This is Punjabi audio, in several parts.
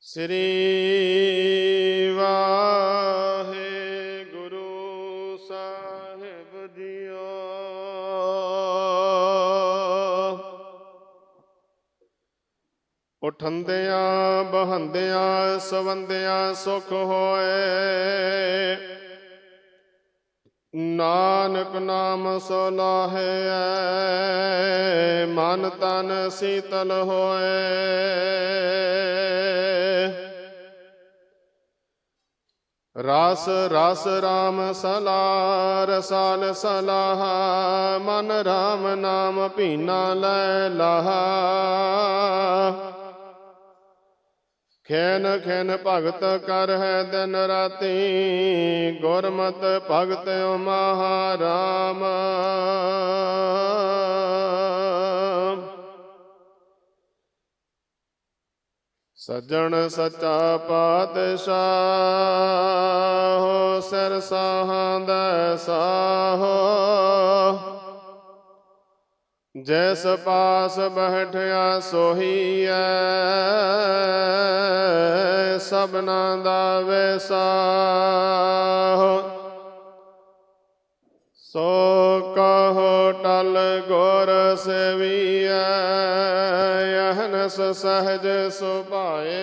ਸ੍ਰੀ ਵਾਹਿਗੁਰੂ ਸਾਹਿਬ ਜੀਓ। ਉਠੰਦਿਆਂ ਬਹੰਦਿਆਂ ਸਵੰਦਿਆਂ ਸੁਖ ਹੋਏ। ਨਾਨਕ ਨਾਮ ਸਲਾਹੈ, ਮਨ ਤਨ ਸੀਤਲ ਹੋਏ। ਰਸ ਰਸ ਰਾਮ ਸਲਾ ਰਸਾਲ ਸਲਾਹ, ਮਨ ਰਾਮ ਨਾਮ ਪੀਨਾ ਲੈ ਲਹਾ ਖੈਨ ਖੈਨ ਭਗਤ ਕਰ ਹੈ ਦਿਨ ਰਾਤੀ, ਗੁਰਮਤ ਭਗਤ ਮਹਾਰਾਮ। ਸੱਜਣ ਸੱਚਾ ਪਾਤਸ਼ਾਹ ਸਿਰ ਸਾਹਾਂ ਸਾਹੋ। ਜੈਸ ਪਾਸ ਬਹਿਠਿਆ ਸੋਹੀਐ, ਸਭਨਾ ਦਾ ਵੈਸਾਹ ਸੋ ਕਹੋ ਟਲ ਗੁਰ ਸੇਵੀਐ ਯਹਨਸ ਸਹਜ ਸੁਭਾਏ।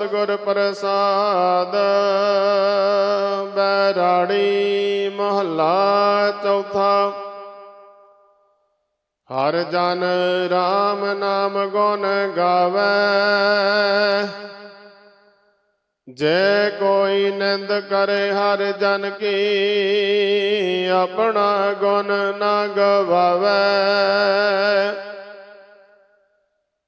ਸਤਿਗੁਰ ਪ੍ਰਸਾਦ ਬੈਰਾੜੀ ਮਹੱਲਾ ਚੌਥਾ। ਹਰ ਜਨ RAM ਨਾਮ ਗੁਣ ਗਾਵੇ। ਜੇ ਕੋਈ ਨਿੰਦ ਕਰੇ, ਹਰ ਜਨ ਕੀ ਆਪਣਾ ਗੁਣ ਨਾ ਗਵਾਵੇ।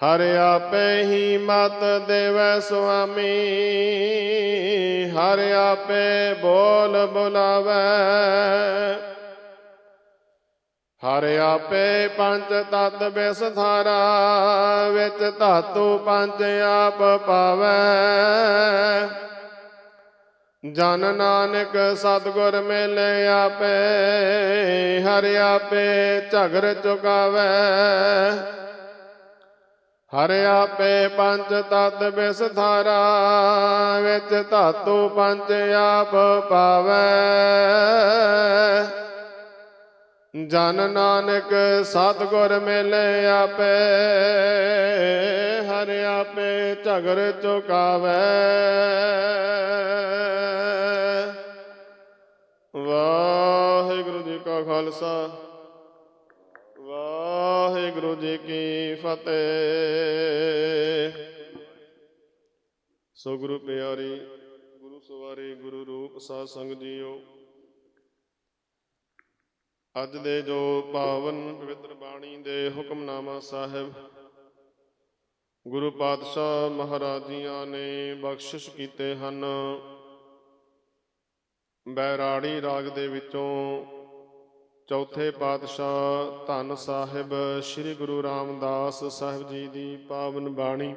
ਹਰ ਆਪੇ ਹੀ ਮਤ ਦੇਵੈ ਸੁਆਮੀ, ਹਰ ਆਪੇ ਬੋਲ ਬੁਲਾਵੇ। ਹਰ ਆਪੇ ਪੰਜ ਤਤ ਬਿਸਥਾਰਾ ਵਿੱਚ ਧਾਤੂ ਪੰਜ ਆਪ ਪਾਵੈ। ਜਨ ਨਾਨਕ ਸਤਿਗੁਰ ਮੇਲੇ ਆਪੇ, ਹਰ ਆਪੇ ਝਗਰ ਚੁਕਾਵੇ। ਹਰ ਆਪੇ ਪੰਜ ਤਤ ਬਿਸਥਾਰਾ, ਵਿੱਚ ਧਾਤੂ ਪੰਜ ਆਪ ਪਾਵੇ। ਜਨ ਨਾਨਕ ਸਤਿਗੁਰ ਮੇਲੇ ਆਪੇ, ਹਰ ਆਪੇ ਝਗਰ ਚੁਕਾਵੇ। ਵਾਹਿਗੁਰੂ ਜੀ ਕਾ ਖਾਲਸਾ। ਵਾਹਿਗੁਰੂ ਜੀ ਕੀ ਫਤਿਹ। ਸੋ ਗੁਰੂ ਪਿਆਰੀ, ਗੁਰੂ ਸਵਾਰੀ, ਗੁਰੂ ਰੂਪ ਸਾਧ ਸੰਗ ਜੀਓ। ਅੱਜ ਦੇ ਜੋ ਪਾਵਨ ਪਵਿੱਤਰ ਬਾਣੀ ਦੇ ਹੁਕਮਨਾਮਾ ਸਾਹਿਬ, ਗੁਰੂ ਪਾਤਸ਼ਾਹ ਮਹਾਰਾਜੀਆਂ ਨੇ ਬਖਸ਼ਿਸ਼ ਕੀਤੇ ਹਨ। ਬੈਰਾੜੀ ਰਾਗ ਦੇ ਵਿੱਚੋਂ ਚੌਥੇ ਪਾਤਸ਼ਾਹ ਧੰਨ ਸਾਹਿਬ ਸ੍ਰੀ ਗੁਰੂ ਰਾਮਦਾਸ ਸਾਹਿਬ ਜੀ ਦੀ ਪਾਵਨ ਬਾਣੀ।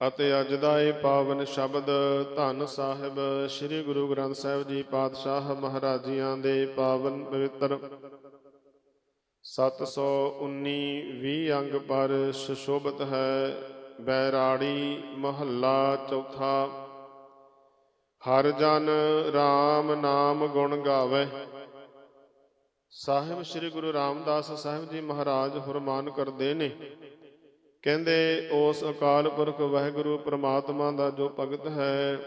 ਅਤੇ ਅੱਜ ਦਾ ਇਹ ਪਾਵਨ ਸ਼ਬਦ ਧੰਨ ਸਾਹਿਬ ਸ੍ਰੀ ਗੁਰੂ ਗ੍ਰੰਥ ਸਾਹਿਬ ਜੀ ਪਾਤਸ਼ਾਹ ਮਹਾਰਾਜੀਆਂ ਦੇ ਪਾਵਨ ਪਵਿੱਤਰ। 719 20 ਅੰਗ ਪਰ ਸੁਸ਼ੋਭਿਤ ਹੈ ਬੈਰਾੜੀ ਮਹੱਲਾ ਚੌਥਾ। ਹਰ ਜਨ RAM ਨਾਮ ਗੁਣ ਗਾਵੇ। ਸਾਹਿਬ ਸ੍ਰੀ ਗੁਰੂ ਰਾਮਦਾਸ ਸਾਹਿਬ ਜੀ ਮਹਾਰਾਜ ਫਰਮਾਨ ਕਰਦੇ ਨੇ, ਕਹਿੰਦੇ, ਉਸ ਅਕਾਲ ਪੁਰਖ ਵਾਹਿਗੁਰੂ ਪ੍ਰਮਾਤਮਾ ਦਾ ਜੋ ਭਗਤ ਹੈ,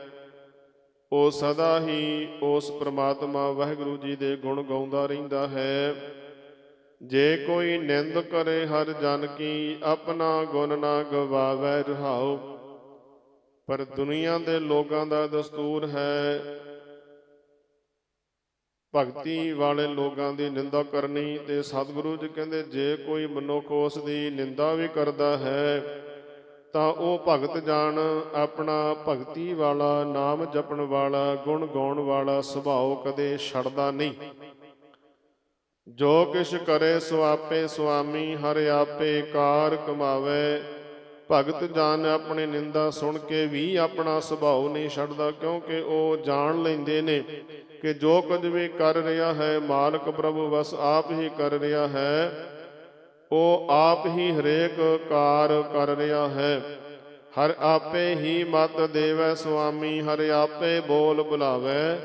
ਉਹ ਸਦਾ ਹੀ ਉਸ ਪ੍ਰਮਾਤਮਾ ਵਾਹਿਗੁਰੂ ਜੀ ਦੇ ਗੁਣ ਗਾਉਂਦਾ ਰਹਿੰਦਾ ਹੈ। ਜੇ ਕੋਈ ਨਿੰਦ ਕਰੇ ਹਰ ਜਨ ਕੀ ਆਪਣਾ ਗੁਣ ਨਾ ਗਵਾਵੇ ਰਹਾਓ ਪਰ ਦੁਨੀਆ ਦੇ ਲੋਕਾਂ ਦਾ ਦਸਤੂਰ ਹੈ। ਭਗਤੀ ਵਾਲੇ ਲੋਕਾਂ ਦੀ ਨਿੰਦਾ ਕਰਨੀ ਤੇ ਸਤਿਗੁਰੂ ਜੀ ਕਹਿੰਦੇ, ਜੇ ਕੋਈ ਮਨੁੱਖ ਉਸ ਦੀ ਨਿੰਦਾ ਵੀ ਕਰਦਾ ਹੈ, ਤਾਂ ਉਹ ਭਗਤ ਜਾਣ, ਆਪਣਾ ਭਗਤੀ ਵਾਲਾ, ਨਾਮ ਜਪਣ ਵਾਲਾ, ਗੁਣ ਗਾਉਣ ਵਾਲਾ ਸੁਭਾਅ ਕਦੇ ਛੱਡਦਾ ਨਹੀਂ। ਜੋ ਕਿਛ ਕਰੇ ਸੋ ਆਪੇ ਸੁਆਮੀ, ਹਰ ਆਪੇ ਕਾਰ ਕਮਾਵੇ। ਭਗਤ ਜਾਨ ਆਪਣੀ ਨਿੰਦਾ ਸੁਣ ਕੇ ਵੀ ਆਪਣਾ ਸੁਭਾਅ ਨਹੀਂ ਛੱਡਦਾ, ਕਿਉਂਕਿ ਉਹ ਜਾਣ ਲੈਂਦੇ ਨੇ ਕਿ ਜੋ ਕੁਝ ਵੀ ਕਰ ਰਿਹਾ ਹੈ, ਮਾਲਕ ਪ੍ਰਭੂ ਬਸ ਆਪ ਹੀ ਕਰ ਰਿਹਾ ਹੈ। ਉਹ ਆਪ ਹੀ ਹਰੇਕ ਕਾਰ ਕਰ ਰਿਹਾ ਹੈ। ਹਰ ਆਪੇ ਹੀ ਮਤ ਦੇਵੈ ਸੁਆਮੀ, ਹਰ ਆਪੇ ਬੋਲ ਬੁਲਾਵੇ।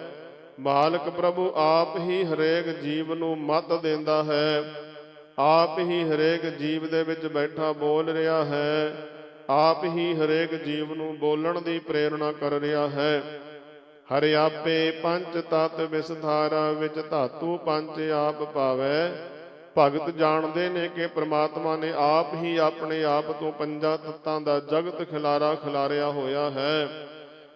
ਮਾਲਕ ਪ੍ਰਭੂ ਆਪ ਹੀ ਹਰੇਕ ਜੀਵ ਨੂੰ ਮਤ ਦਿੰਦਾ ਹੈ। ਆਪ ਹੀ ਹਰੇਕ ਜੀਵ ਦੇ ਵਿੱਚ ਬੈਠਾ ਬੋਲ ਰਿਹਾ ਹੈ। ਆਪ ਹੀ ਹਰੇਕ ਜੀਵ ਨੂੰ ਬੋਲਣ ਦੀ ਪ੍ਰੇਰਣਾ ਕਰ ਰਿਹਾ ਹੈ। ਹਰਿ ਆਪੇ ਪੰਜ ਤਤ ਵਿਸਥਾਰਾ ਵਿੱਚ ਧਾਤੂ ਪੰਜ ਆਪ ਪਾਵੈ। ਭਗਤ ਜਾਣਦੇ ਨੇ ਕਿ ਪ੍ਰਮਾਤਮਾ ਨੇ ਆਪ ਹੀ ਆਪਣੇ ਆਪ ਤੋਂ ਪੰਜਾਂ ਤੱਤਾਂ ਦਾ ਜਗਤ ਖਿਲਾਰਾ ਖਿਲਾਰਿਆ ਹੋਇਆ ਹੈ।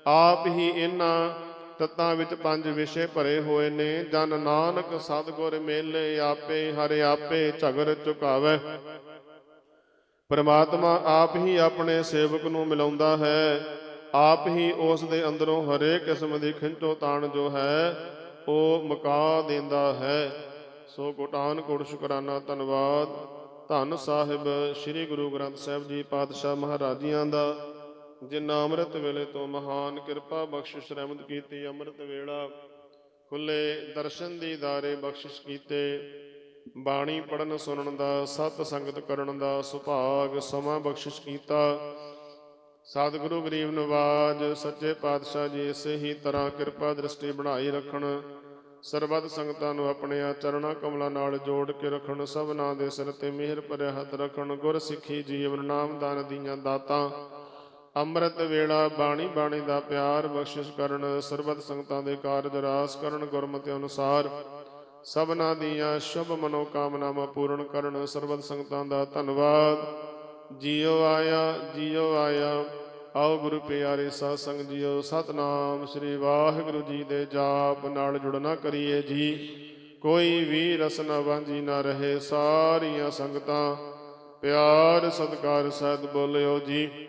ਆਪ ਹੀ ਇਹਨਾਂ ਤੱਤਾਂ ਵਿੱਚ ਪੰਜ ਵਿਸ਼ੇ ਭਰੇ ਹੋਏ ਨੇ। ਜਨ ਨਾਨਕ ਸਤਿਗੁਰ ਮੇਲੇ ਆਪੇ, ਹਰਿ ਆਪੇ ਝਗਰ ਝੁਕਾਵੇ। ਪਰਮਾਤਮਾ ਆਪ ਹੀ ਆਪਣੇ ਸੇਵਕ ਨੂੰ ਮਿਲਾਉਂਦਾ ਹੈ। ਆਪ ਹੀ ਉਸ ਦੇ ਅੰਦਰੋਂ ਹਰੇਕ ਕਿਸਮ ਦੀ ਖਿੰਚੋ ਤਾਣ ਜੋ ਹੈ, ਉਹ ਮੁਕਾ ਦਿੰਦਾ ਹੈ। ਸੋ ਕੋਟਾਨ ਕੋਟ ਸ਼ੁਕਰਾਨਾ, ਧੰਨਵਾਦ। ਧੰਨ ਸਾਹਿਬ, ਸ੍ਰੀ ਗੁਰੂ ਗ੍ਰੰਥ ਸਾਹਿਬ ਜੀ ਪਾਤਸ਼ਾਹ ਮਹਾਰਾਜੀਆਂ ਦਾ। ਜਿਨ੍ਹਾਂ ਅੰਮ੍ਰਿਤ ਵੇਲੇ ਤੋਂ ਮਹਾਨ ਕਿਰਪਾ ਬਖਸ਼ਿਸ਼ ਰਹਿਮਤ ਕੀਤੀ, ਅੰਮ੍ਰਿਤ ਵੇਲਾ ਖੁੱਲੇ ਦਰਸ਼ਨ ਦੀਦਾਰੇ ਬਖਸ਼ਿਸ਼ ਕੀਤੇ, ਬਾਣੀ ਪੜਨ ਸੁਣਨ ਦਾ, ਸਤ ਸੰਗਤ ਕਰਨ ਦਾ ਸੁਭਾਗ ਸਮਾਂ ਬਖਸ਼ਿਸ਼ ਕੀਤਾ। ਸਤਿਗੁਰੂ ਗਰੀਬ ਨਵਾਜ, ਸੱਚੇ ਪਾਤਸ਼ਾਹ ਜੀ ਇਸੇ ਹੀ ਤਰ੍ਹਾਂ ਕਿਰਪਾ ਦ੍ਰਿਸ਼ਟੀ ਬਣਾਈ ਰੱਖਣ, ਸਰਬੱਤ ਸੰਗਤਾਂ ਨੂੰ ਆਪਣੇ ਆ ਚਰਣਾ ਕਮਲਾਂ ਨਾਲ ਜੋੜ ਕੇ ਰੱਖਣ ਸਭਨਾਂ ਦੇ ਸਿਰ ਤੇ ਮਿਹਰ ਭਰਿਆ ਹੱਥ ਰੱਖਣ ਗੁਰ ਸਿੱਖੀ ਜੀਵਨ ਨਾਮ ਦਾਨ ਦੀਆਂ ਦਾਤਾਂ ਅੰਮ੍ਰਿਤ ਵੇਲਾ ਬਾਣੀ ਬਾਣੀ ਦਾ ਪਿਆਰ ਬਖਸ਼ਿਸ਼ ਕਰਨ, ਸਰਬਤ ਸੰਗਤਾਂ ਦੇ ਕਾਰਜ ਰਾਸ ਕਰਨ, ਗੁਰਮਤਿ ਅਨੁਸਾਰ ਸਭਨਾਂ ਦੀਆਂ ਸ਼ੁਭ ਮਨੋਕਾਮਨਾਵਾਂ ਪੂਰਨ ਕਰਨ, ਸਰਬਤ ਸੰਗਤਾਂ ਦਾ ਧੰਨਵਾਦ। ਜੀਓ ਆਇਆ ਜੀਓ ਆਇਆ, ਆਓ ਗੁਰੂ ਪਿਆਰੇ ਸਾਧ ਸੰਗ ਜੀਓ, ਸਤਨਾਮ ਸ੍ਰੀ ਵਾਹਿਗੁਰੂ ਜੀ ਦੇ ਜਾਪ ਨਾਲ ਜੁੜਨਾ ਕਰੀਏ ਜੀ। ਕੋਈ ਵੀ ਰਸਨਾ ਵਾਂਝੀ ਨਾ ਰਹੇ ਸਾਰੀਆਂ ਸੰਗਤਾਂ, ਪਿਆਰ ਸਤਿਕਾਰ ਸਹਿਤ ਬੋਲਿਓ ਜੀ।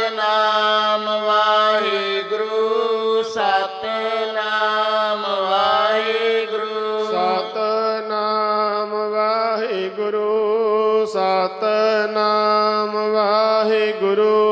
ਨਾਮ ਵਾਹਿਗੁਰੂ।